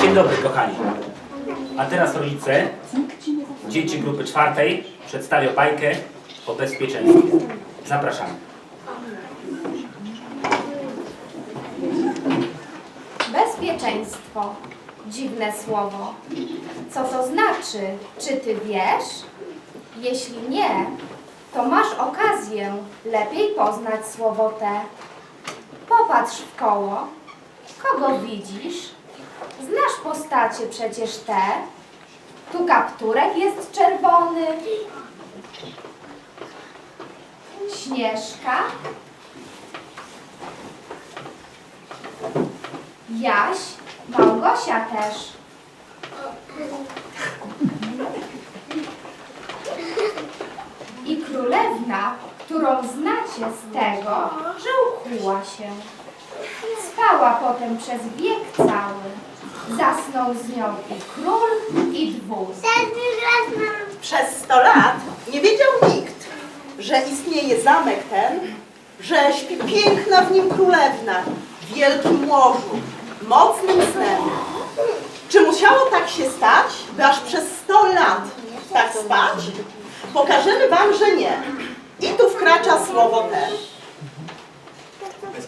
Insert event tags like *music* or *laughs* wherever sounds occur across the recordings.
Dzień dobry, kochani. A teraz rodzice, dzieci grupy czwartej przedstawią bajkę o bezpieczeństwie. Zapraszamy. Bezpieczeństwo. Dziwne słowo. Co to znaczy? Czy ty wiesz? Jeśli nie, to masz okazję lepiej poznać słowo te. Popatrz w koło. Kogo widzisz? Znasz postacie przecież te. Tu kapturek jest czerwony. Śnieżka. Jaś, Małgosia też. I królewna, którą znacie z tego, że ukuła się. Spała potem przez wiek cały. Zasnął z nią i król, i dwór. Przez 100 lat nie wiedział nikt, że istnieje zamek ten, że śpi piękna w nim królewna w wielkim łożu, mocnym snem. Czy musiało tak się stać, by aż przez 100 lat tak spać? Pokażemy wam, że nie. I tu wkracza słowo te.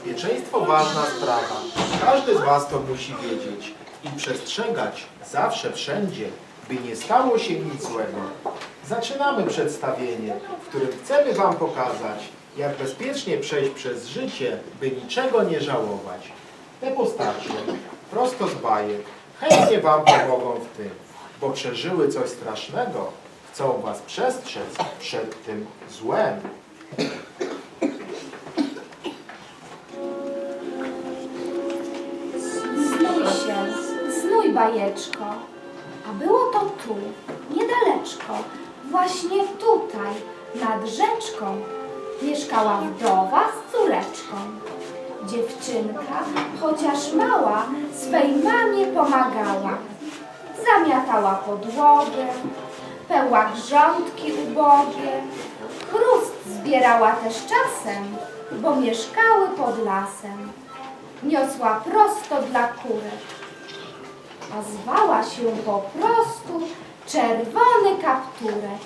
Bezpieczeństwo ważna sprawa. Każdy z Was to musi wiedzieć i przestrzegać zawsze, wszędzie, by nie stało się nic złego. Zaczynamy przedstawienie, w którym chcemy Wam pokazać, jak bezpiecznie przejść przez życie, by niczego nie żałować. Te postacie, prosto z bajek, chętnie Wam pomogą w tym, bo przeżyły coś strasznego, chcą Was przestrzec przed tym złem. Bajeczko. A było to tu, niedaleczko, właśnie tutaj, nad rzeczką, mieszkała wdowa z córeczką. Dziewczynka, chociaż mała, swej mamie pomagała. Zamiatała podłogę, pełła grządki ubogie, chrust zbierała też czasem, bo mieszkały pod lasem niosła prosto dla kurek, a zwała się po prostu czerwony kapturek.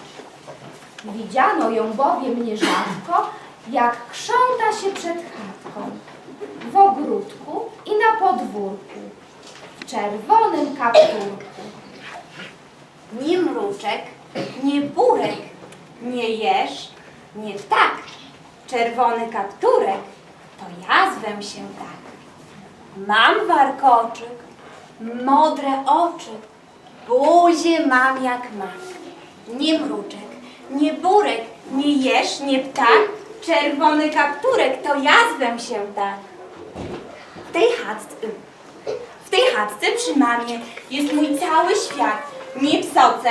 Widziano ją bowiem nierzadko, jak krząta się przed chatką, w ogródku i na podwórku, w czerwonym kapturku. Nie mruczek, nie burek, nie jeż, nie ptak. Czerwony kapturek, to ja zwę się tak. Mam warkoczyk, modre oczy, buzię mam jak mak. Nie mruczek, nie burek, nie jeż, nie ptak. Czerwony kapturek, to ja zwę się tak. W tej chatce, w tej chatce przy mamie jest mój cały świat. Nie psocę,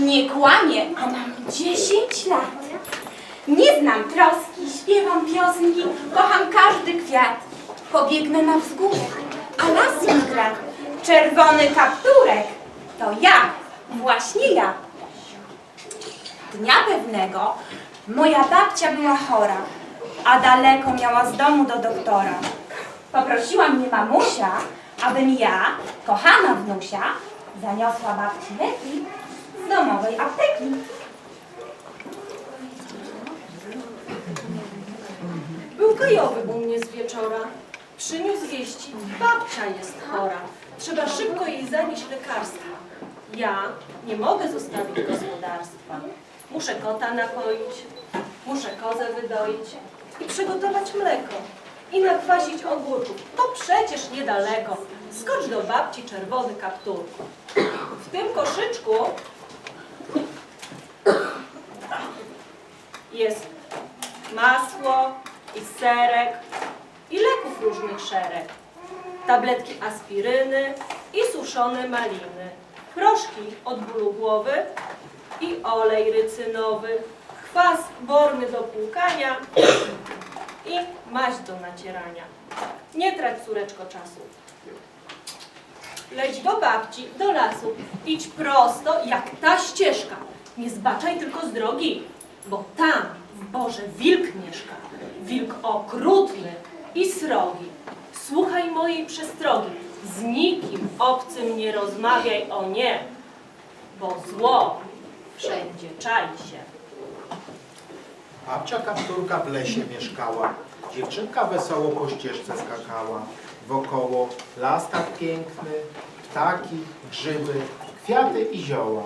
nie kłamie, a mam 10 lat. Nie znam troski, śpiewam piosenki, kocham każdy kwiat. Pobiegnę na wzgórze, a las mi gra. Czerwony kapturek, to ja, właśnie ja. Dnia pewnego moja babcia była chora, a daleko miała z domu do doktora. Poprosiła mnie mamusia, abym ja, kochana wnusia, zaniosła babci leki z domowej apteki. Był gajowy u mnie z wieczora. Przyniósł wieści, babcia jest chora. Trzeba szybko jej zanieść lekarstwa. Ja nie mogę zostawić gospodarstwa. Muszę kota napoić, muszę kozę wydoić i przygotować mleko. I nakwasić ogórków. To przecież niedaleko. Skocz do babci czerwony kapturku. W tym koszyczku jest masło i serek i leków różnych szereg, tabletki aspiryny i suszone maliny, proszki od bólu głowy i olej rycynowy, kwas borny do płukania i maź do nacierania. Nie trać córeczko czasu. Leć do babci, do lasu, idź prosto jak ta ścieżka. Nie zbaczaj tylko z drogi, bo tam w Boże wilk mieszka. Wilk okrutny i srogi. Słuchaj mojej przestrogi. Z nikim obcym nie rozmawiaj o nie, bo zło wszędzie czai się. Babcia kapturka w lesie mieszkała. Dziewczynka wesoło po ścieżce skakała. Wokoło las tak piękny, ptaki, grzyby, kwiaty i zioła.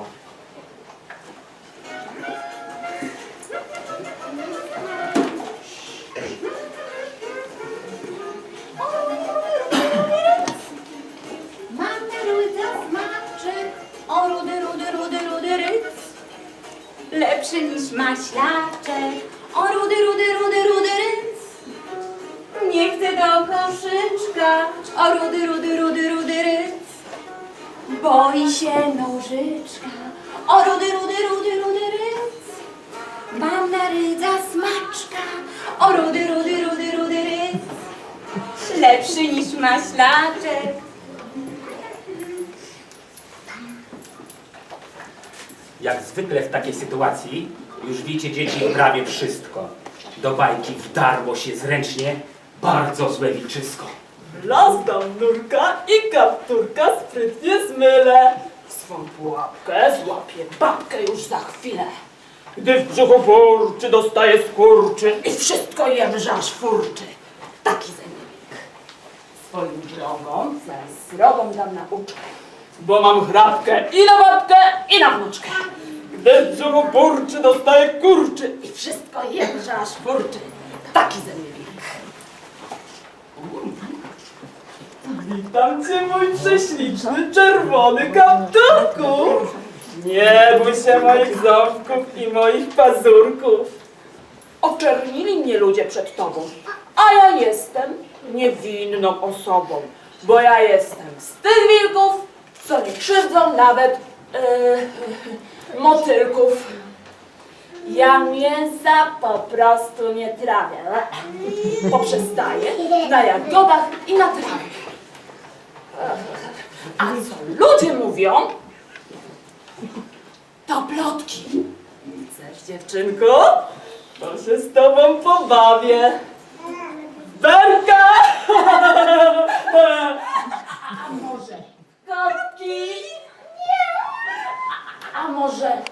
Maślaczek, o rudy, rudy, rudy, rudy ryc. Nie chcę do koszyczka, o rudy, rudy, rudy, rudy ryc. Boi się nożyczka, o rudy, rudy, rudy, rudy ryc. Mam na rydza smaczka, o rudy, rudy, rudy, rudy ryc. Lepszy niż maślaczek. Jak zwykle w takiej sytuacji już wiecie dzieci prawie wszystko. Do bajki wdarło się zręcznie bardzo złe wilczysko. Blaskam nurka i kapturka sprytnie zmylę. Swą pułapkę złapię babkę już za chwilę. Gdy w brzuchu burczy, dostaje skurczy i wszystko jem, że aż furczy. Taki zajmnik. Swoim drogą zaraz srogą dam nauczkę. Bo mam chrapkę i na babkę, i na wnuczkę. Brzuchu burczy, dostaje kurczy i wszystko jem, że aż furczy. Taki zajmnik. Witam cię, mój prześliczny czerwony kapturku! Nie bój się moich ząbków i moich pazurków. Oczernili mnie ludzie przed tobą, a ja jestem niewinną osobą, bo ja jestem z tych wilków, co nie krzywdzą nawet yy, motylków. Ja mięsa po prostu nie trawię. Poprzestaję na jagodach i na trawie. A co ludzie mówią, to plotki. Chcesz, dziewczynko? To się z tobą pobawię. Berka! *laughs* A może kotki? Może? *laughs*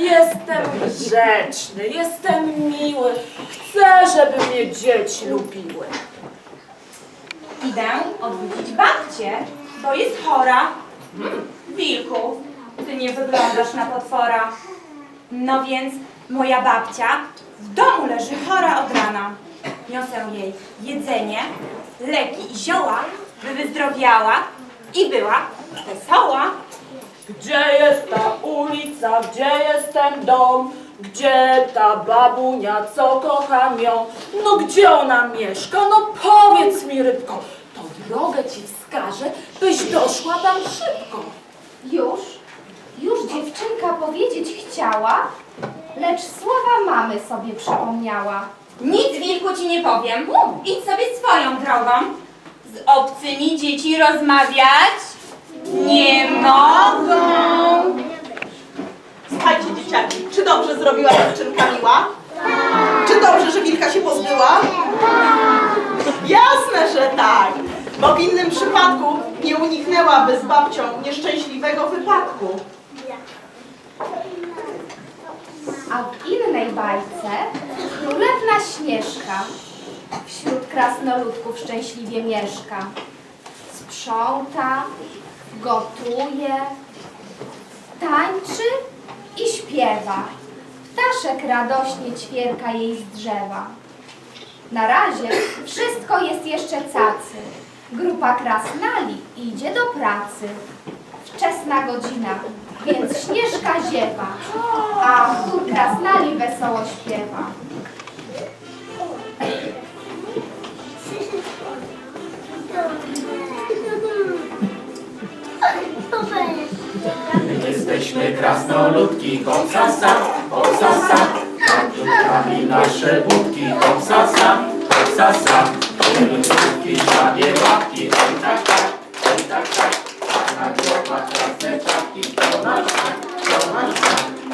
Jestem grzeczny, jestem miły. Chcę, żeby mnie dzieci lubiły. Idę odwiedzić babcię, bo jest chora. Wilku, ty nie wyglądasz na potwora. No więc moja babcia w domu leży chora od rana. Niosę jej jedzenie, leki i zioła, by wyzdrowiała i była wesoła. Gdzie jest ta ulica, gdzie jest ten dom? Gdzie ta babunia, co kocham ją? No gdzie ona mieszka? No powiedz mi rybko, to drogę ci wskażę, byś doszła tam szybko. Już, już dziewczynka powiedzieć chciała, lecz słowa mamy sobie przypomniała. Nic wilku ci nie powiem. Idź sobie swoją drogą. Z obcymi dzieci rozmawiać nie mogą. Słuchajcie dzieciaki, czy dobrze zrobiła dziewczynka miła? Czy dobrze, że wilka się pozbyła? Jasne, że tak, bo w innym przypadku nie uniknęłaby z babcią nieszczęśliwego wypadku. A w innej bajce królewna Śnieżka wśród krasnoludków szczęśliwie mieszka. Sprząta, gotuje, tańczy i śpiewa. Ptaszek radośnie ćwierka jej z drzewa. Na razie wszystko jest jeszcze cacy. Grupa krasnali idzie do pracy. Wczesna godzina, więc Śnieżka ziewa, a chór krasnali wesoło śpiewa. Jesteśmy krasnoludki, hopsasa, hopsasa, kapturkami nasze budki, hopsasa, hopsasa, krasnoludki, żabie babki, oj tak tak, oj tak tak, a na głowach krasne czapki, to nasz tak, to nasz tak.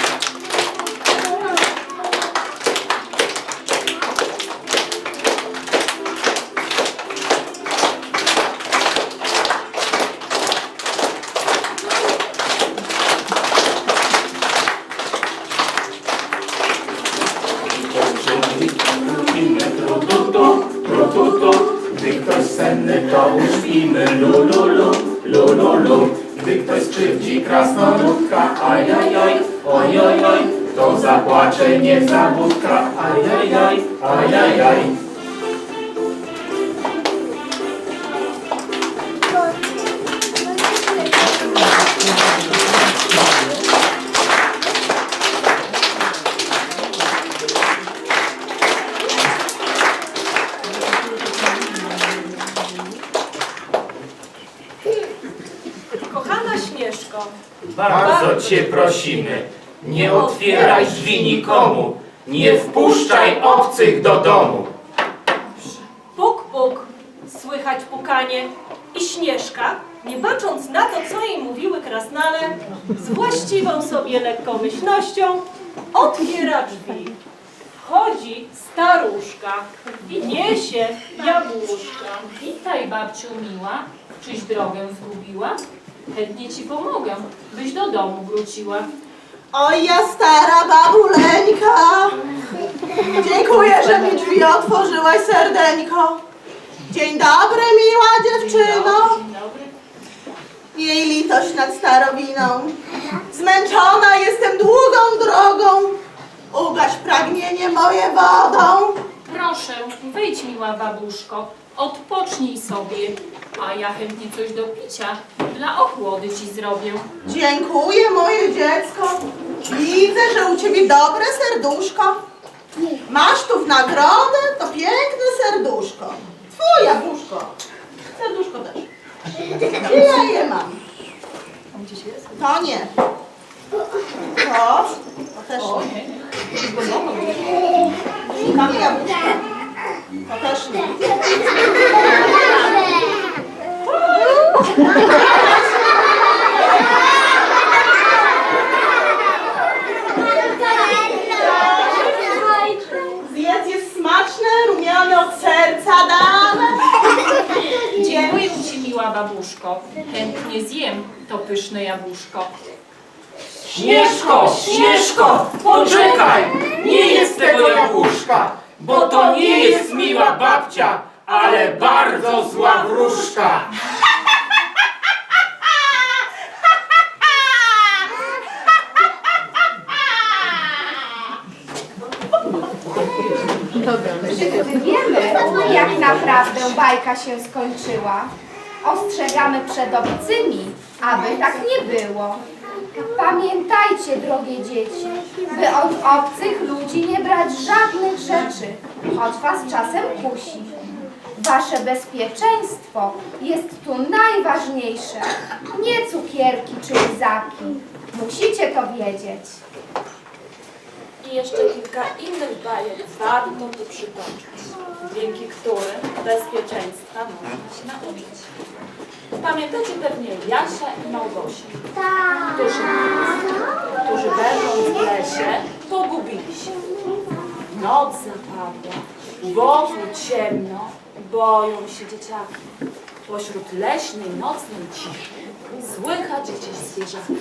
To uśpimy, lu, lu, lu. Gdy ktoś skrzywdzi krasnoludka, ajajaj, ojojoj, to zapłacze niech zabudka, ajajaj, ajajaj. Cię prosimy, nie otwieraj drzwi nikomu, nie wpuszczaj obcych do domu. puk, puk, słychać pukanie i Śnieżka, nie bacząc na to, co jej mówiły krasnale, z właściwą sobie lekkomyślnością otwiera drzwi. Wchodzi staruszka i niesie jabłuszka. Witaj babciu miła, czyś drogę zgubiła? Chętnie ci pomogę, byś do domu wróciła. Oj, ja stara babuleńka. Dziękuję, że mi drzwi otworzyłaś, serdeńko. Dzień dobry, miła dziewczyno. Dzień dobry. Miej litość nad starowiną. Zmęczona jestem długą drogą. Ugaś pragnienie moje wodą. Proszę, wejdź miła babuszko, odpocznij sobie, a ja chętnie coś do picia dla ochłody ci zrobię. Dziękuję, moje dziecko. Widzę, że u ciebie dobre serduszko. Masz tu w nagrodę to piękne serduszko. Twoje jabłuszko. Serduszko też. Gdzie ja je mam? To nie. To? To też nie. Tam jabłuszko. To też nie. Zjedz jest smaczne, rumiane od serca dane. Dziękuję ci miła babuszko, chętnie zjem to pyszne jabłuszko. Śnieżko, Śnieżko, poczekaj! Nie jest tego jabłuszka, bo to nie jest miła babcia, ale bardzo zła wróżka. Gdy wiemy, jak naprawdę bajka się skończyła, ostrzegamy przed obcymi, aby tak nie było. Pamiętajcie, drogie dzieci, by od obcych ludzi nie brać żadnych rzeczy, choć was czasem kusi. Wasze bezpieczeństwo jest tu najważniejsze, nie cukierki czy lizaki. Musicie to wiedzieć. I jeszcze kilka innych bajek warto tu przytoczyć, dzięki którym bezpieczeństwa można się nauczyć. Pamiętacie pewnie Jasia i Małgosię, którzy, którzy będąc w lesie pogubili się. Noc zapadła, wokół ciemno, boją się dzieciaki. Pośród leśnej nocnej ciszy słychać gdzieś zwierzaki.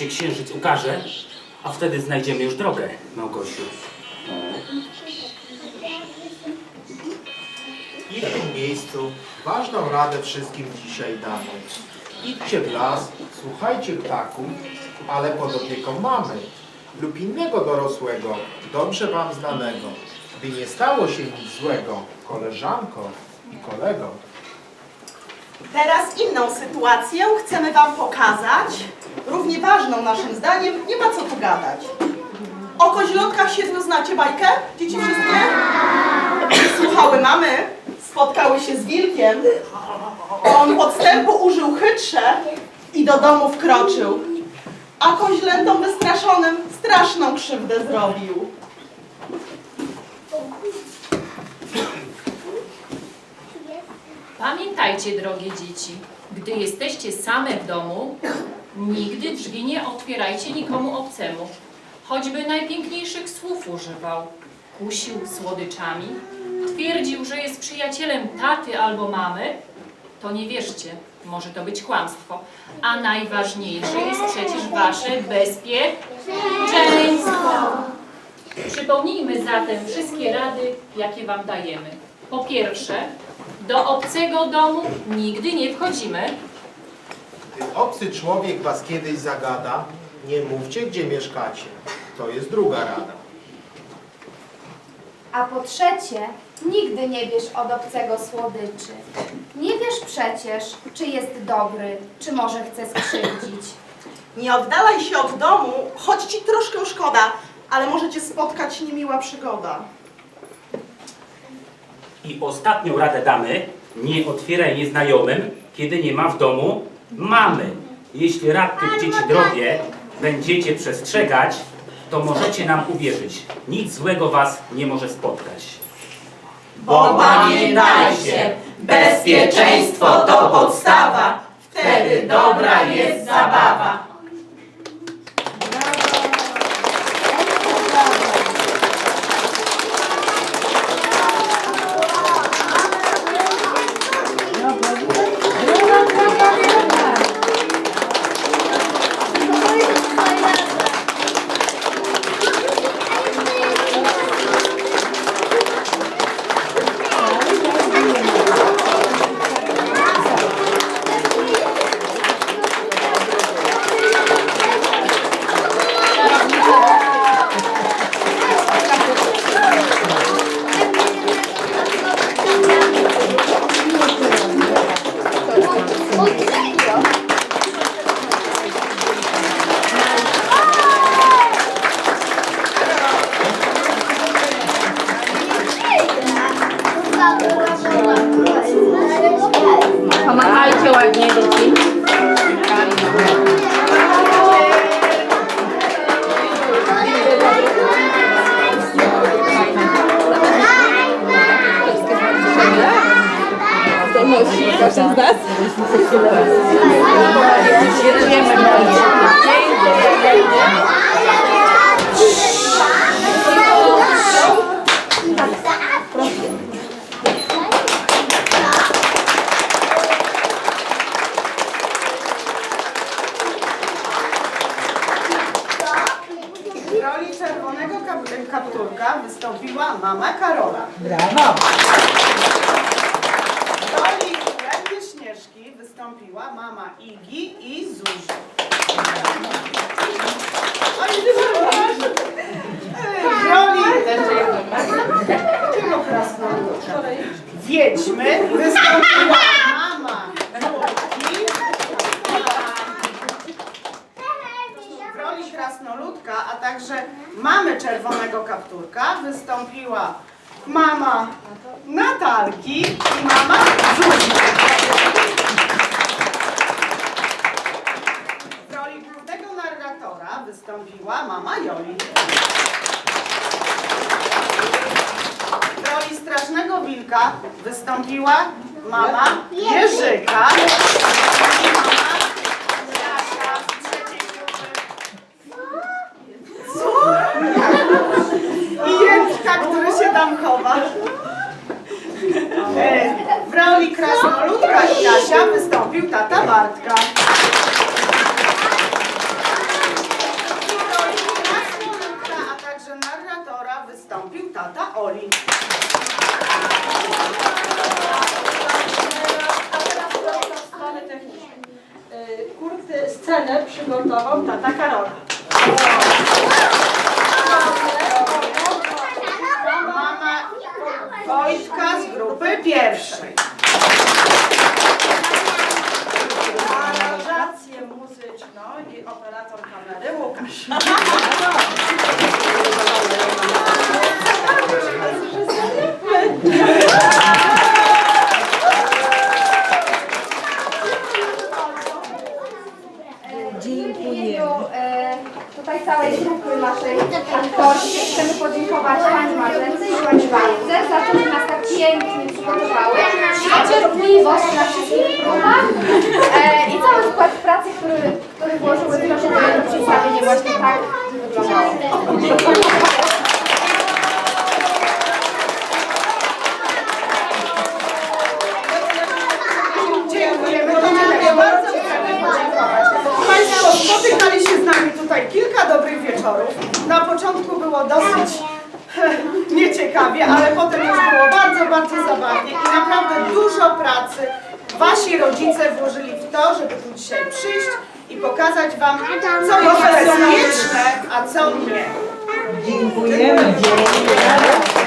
Się księżyc ukaże, a wtedy znajdziemy już drogę, Małgosiu. I w tym miejscu ważną radę wszystkim dzisiaj damy. Idźcie w las, Słuchajcie ptaków, ale pod opieką mamy lub innego dorosłego, dobrze wam znanego, by nie stało się nic złego, koleżanko i kolego. Teraz inną sytuację chcemy Wam pokazać. Równie ważną naszym zdaniem, nie ma co tu gadać. O koźlotkach siedmiu znacie bajkę? Dzieci wszystkie? Słuchały mamy, spotkały się z wilkiem. On podstępu użył chytrze i do domu wkroczył. A koźlętom wystraszonym straszną krzywdę zrobił. Pamiętajcie, drogie dzieci, gdy jesteście same w domu, nigdy drzwi nie otwierajcie nikomu obcemu. Choćby najpiękniejszych słów używał, kusił słodyczami, twierdził, że jest przyjacielem taty albo mamy, to nie wierzcie, może to być kłamstwo. A najważniejsze jest przecież wasze bezpieczeństwo. Przypomnijmy zatem wszystkie rady, jakie wam dajemy. Po pierwsze, do obcego domu nigdy nie wchodzimy. Gdy obcy człowiek was kiedyś zagada, nie mówcie, gdzie mieszkacie. To jest druga rada. A po trzecie, nigdy nie bierz od obcego słodyczy. Nie wiesz przecież, czy jest dobry, czy może chce skrzywdzić. Nie oddalaj się od domu, choć ci troszkę szkoda, ale może cię spotkać niemiła przygoda. I ostatnią radę damy, nie otwieraj nieznajomym, kiedy nie ma w domu mamy. Jeśli rad tych dzieci drogie będziecie przestrzegać, to możecie nam uwierzyć. Nic złego was nie może spotkać. Bo pamiętajcie, bezpieczeństwo to podstawa, wtedy dobra jest zabawa. Także mamy czerwonego kapturka wystąpiła mama Natalki i mama Zuzi. W roli głównego narratora wystąpiła mama Joli. W roli strasznego wilka wystąpiła mama Jerzyka roli krasnoludka i Jasia wystąpił tata Bartka. W roli krasnoludka, a także narratora wystąpił tata Oli. Kurty, scena gotową tata Karola. Mama Wojtka z grupy pierwszej. operatör kamerę Łukasz. *laughs* dobrych wieczorów. Na początku było dosyć *laughs* nieciekawie, ale potem już było bardzo, bardzo zabawnie i naprawdę dużo pracy wasi rodzice włożyli w to, żeby tu dzisiaj przyjść i pokazać wam, co jest bezpieczne, a co nie. Dziękujemy. Tak,